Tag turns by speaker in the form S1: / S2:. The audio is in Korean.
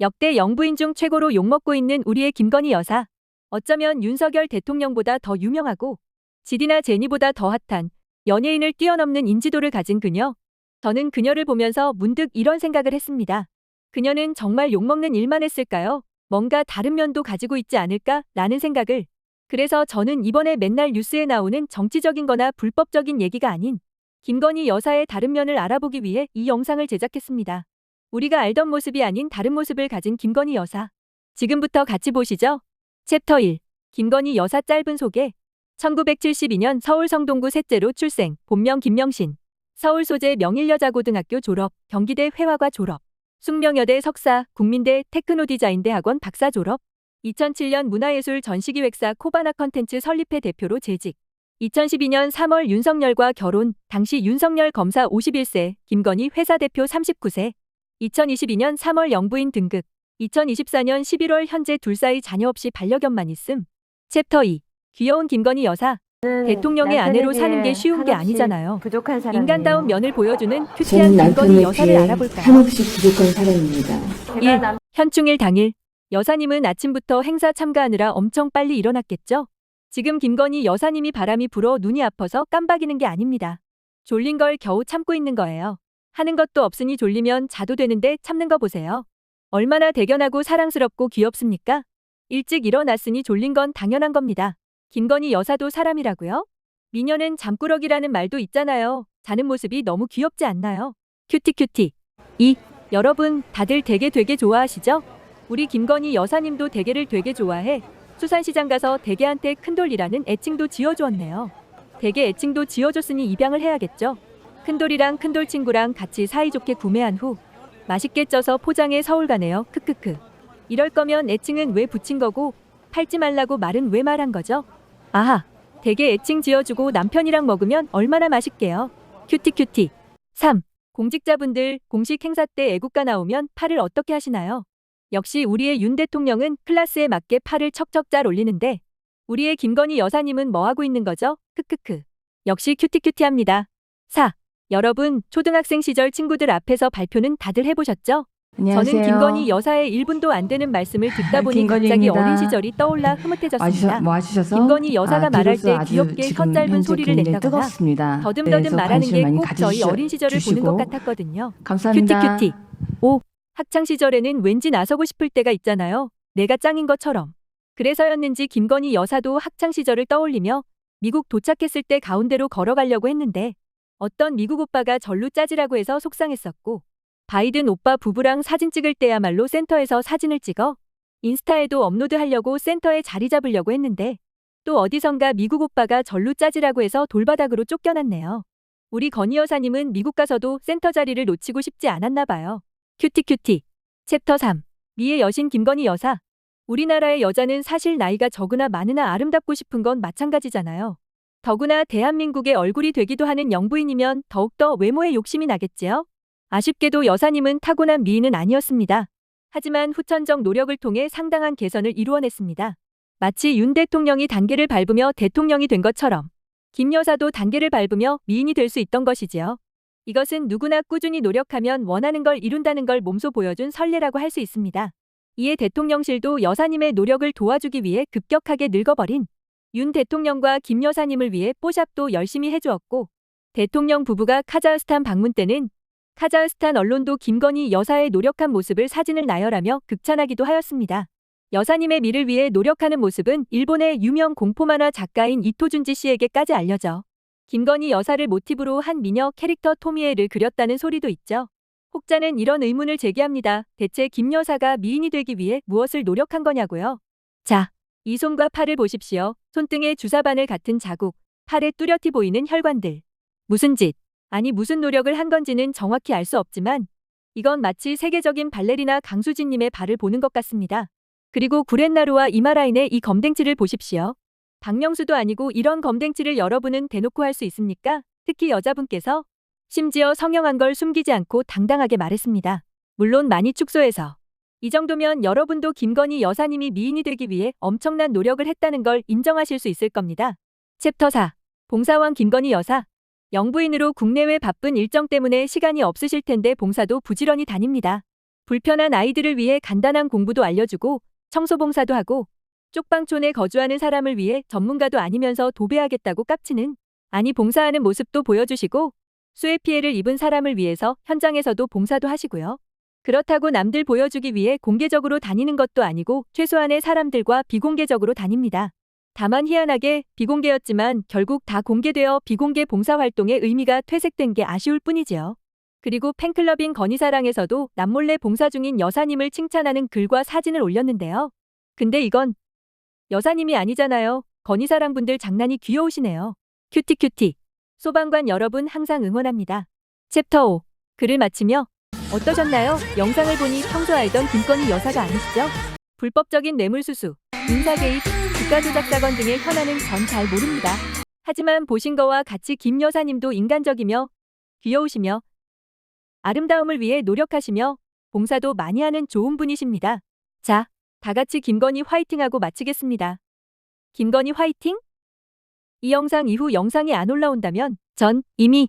S1: 역대 영부인 중 최고로 욕먹고 있는 우리의 김건희 여사. 어쩌면 윤석열 대통령보다 더 유명하고 지디나 제니보다 더 핫한 연예인을 뛰어넘는 인지도를 가진 그녀. 저는 그녀를 보면서 문득 이런 생각을 했습니다. 그녀는 정말 욕먹는 일만 했을까요? 뭔가 다른 면도 가지고 있지 않을까? 라는 생각을. 그래서 저는 이번에 맨날 뉴스에 나오는 정치적인 거나 불법적인 얘기가 아닌 김건희 여사의 다른 면을 알아보기 위해 이 영상을 제작했습니다. 우리가 알던 모습이 아닌 다른 모습을 가진 김건희 여사. 지금부터 같이 보시죠. 챕터 1. 김건희 여사 짧은 소개. 1972년 서울 성동구 셋째로 출생, 본명 김명신. 서울 소재 명일여자고등학교 졸업, 경기대 회화과 졸업. 숙명여대 석사, 국민대 테크노디자인대 학원 박사 졸업. 2007년 문화예술 전시기획사 코바나 컨텐츠 설립회 대표로 재직. 2012년 3월 윤석열과 결혼, 당시 윤석열 검사 51세, 김건희 회사 대표 39세. 2022년 3월 영부인 등극. 2024년 11월 현재 둘 사이 자녀 없이 반려견만 있음. 챕터 2. 귀여운 김건희 여사. 대통령의 아내로 사는 게 쉬운 게 아니잖아요.
S2: 부족한 사람
S1: 인간다운 면을 보여주는 큐티한
S3: 저는
S1: 김건희
S3: 남편에
S1: 여사를
S3: 비해
S1: 알아볼까요?
S3: 한없이 부족한 사람입니다.
S1: 일. 현충일 당일 여사님은 아침부터 행사 참가하느라 엄청 빨리 일어났겠죠? 지금 김건희 여사님이 바람이 불어 눈이 아파서 깜박이는 게 아닙니다. 졸린 걸 겨우 참고 있는 거예요. 하는 것도 없으니 졸리면 자도 되는데 참는 거 보세요. 얼마나 대견하고 사랑스럽고 귀엽습니까? 일찍 일어났으니 졸린 건 당연한 겁니다. 김건희 여사도 사람이라고요? 미녀는 잠꾸러기라는 말도 있잖아요. 자는 모습이 너무 귀엽지 않나요? 큐티 큐티. 2. 여러분, 다들 대게 되게 좋아하시죠? 우리 김건희 여사님도 대게를 되게 좋아해. 수산시장 가서 대게한테 큰돌이라는 애칭도 지어주었네요. 대게 애칭도 지어줬으니 입양을 해야겠죠. 큰돌이랑 큰돌 친구랑 같이 사이좋게 구매한 후 맛있게 쪄서 포장해 서울 가네요. 크크크. 이럴 거면 애칭은 왜 붙인 거고 팔지 말라고 말은 왜 말한 거죠? 아하. 대게 애칭 지어주고 남편이랑 먹으면 얼마나 맛있게요. 큐티 큐티. 3. 공직자분들 공식 행사 때 애국가 나오면 팔을 어떻게 하시나요? 역시 우리의 윤 대통령은 클래스에 맞게 팔을 척척 잘 올리는데 우리의 김건희 여사님은 뭐 하고 있는 거죠? 크크크. 역시 큐티큐티합니다. 4. 여러분, 초등학생 시절 친구들 앞에서 발표는 다들 해보셨죠?
S3: 안녕하세요.
S1: 저는 김건희 여사의 1분도 안 되는 말씀을 듣다 보니 갑자기
S3: 김건희입니다.
S1: 어린 시절이 떠올라 흐뭇해졌습니다.
S3: 뭐 하시셔서
S1: 김건희 여사가
S3: 아,
S1: 말할 때 귀엽게 혀 짧은 소리를 낸다거나
S3: 뜨겁습니다.
S1: 더듬더듬 말하는 게 꼭 저희 어린 시절을 보는 것 같았거든요.
S3: 감사합니다.
S1: 큐티 큐티. 5. 학창 시절에는 왠지 나서고 싶을 때가 있잖아요. 내가 짱인 것처럼. 그래서였는지 김건희 여사도 학창 시절을 떠올리며 미국 도착했을 때 가운데로 걸어가려고 했는데 어떤 미국 오빠가 절로 짜지라고 해서 속상했었고 바이든 오빠 부부랑 사진 찍을 때야말로 센터에서 사진을 찍어 인스타에도 업로드하려고 센터에 자리 잡으려고 했는데 또 어디선가 미국 오빠가 절로 짜지라고 해서 돌바닥으로 쫓겨났네요. 우리 건희 여사님은 미국 가서도 센터 자리를 놓치고 싶지 않았나 봐요. 큐티큐티. 챕터 3. 미의 여신 김건희 여사. 우리나라의 여자는 사실 나이가 적으나 많으나 아름답고 싶은 건 마찬가지잖아요. 더구나 대한민국의 얼굴이 되기도 하는 영부인이면 더욱더 외모에 욕심이 나겠지요? 아쉽게도 여사님은 타고난 미인은 아니었습니다. 하지만 후천적 노력을 통해 상당한 개선을 이루어냈습니다. 마치 윤 대통령이 단계를 밟으며 대통령이 된 것처럼 김 여사도 단계를 밟으며 미인이 될 수 있던 것이지요. 이것은 누구나 꾸준히 노력하면 원하는 걸 이룬다는 걸 몸소 보여준 선례라고 할 수 있습니다. 이에 대통령실도 여사님의 노력을 도와주기 위해 급격하게 늙어버린 윤 대통령과 김 여사님을 위해 뽀샵도 열심히 해주었고 대통령 부부가 카자흐스탄 방문 때는 카자흐스탄 언론도 김건희 여사의 노력한 모습을 사진을 나열하며 극찬하기도 하였습니다. 여사님의 미를 위해 노력하는 모습은 일본의 유명 공포만화 작가인 이토준지 씨에게까지 알려져 김건희 여사를 모티브로 한 미녀 캐릭터 토미에를 그렸다는 소리도 있죠. 혹자는 이런 의문을 제기합니다. 대체 김 여사가 미인이 되기 위해 무엇을 노력한 거냐고요? 자, 이 손과 팔을 보십시오. 손등에 주사바늘 같은 자국, 팔에 뚜렷이 보이는 혈관들. 무슨 짓, 아니 무슨 노력을 한 건지는 정확히 알 수 없지만 이건 마치 세계적인 발레리나 강수진님의 발을 보는 것 같습니다. 그리고 구렛나루와 이마라인의 이 검댕치를 보십시오. 박명수도 아니고 이런 검댕치를 여러분은 대놓고 할 수 있습니까? 특히 여자분께서 심지어 성형한 걸 숨기지 않고 당당하게 말했습니다. 물론 많이 축소해서. 이 정도면 여러분도 김건희 여사님이 미인이 되기 위해 엄청난 노력을 했다는 걸 인정하실 수 있을 겁니다. 챕터 4. 봉사왕 김건희 여사. 영부인으로 국내외 바쁜 일정 때문에 시간이 없으실 텐데 봉사도 부지런히 다닙니다. 불편한 아이들을 위해 간단한 공부도 알려주고 청소봉사도 하고 쪽방촌에 거주하는 사람을 위해 전문가도 아니면서 도배하겠다고 깝치는 아니 봉사하는 모습도 보여주시고 수해 피해를 입은 사람을 위해서 현장에서도 봉사도 하시고요. 그렇다고 남들 보여주기 위해 공개적으로 다니는 것도 아니고 최소한의 사람들과 비공개적으로 다닙니다. 다만 희한하게 비공개였지만 결국 다 공개되어 비공개 봉사활동의 의미가 퇴색된 게 아쉬울 뿐이지요. 그리고 팬클럽인 건희사랑에서도 남몰래 봉사 중인 여사님을 칭찬하는 글과 사진을 올렸는데요. 근데 이건 여사님이 아니잖아요. 건희사랑 분들 장난이 귀여우시네요. 큐티큐티. 소방관 여러분 항상 응원합니다. 챕터 5. 글을 마치며 어떠셨나요? 영상을 보니 평소 알던 김건희 여사가 아니시죠? 불법적인 뇌물수수, 인사개입, 주가조작 사건 등의 현안은 전 잘 모릅니다. 하지만 보신 거와 같이 김 여사님도 인간적이며 귀여우시며 아름다움을 위해 노력하시며 봉사도 많이 하는 좋은 분이십니다. 자, 다 같이 김건희 화이팅하고 마치겠습니다. 김건희 화이팅? 이 영상 이후 영상이 안 올라온다면 전 이미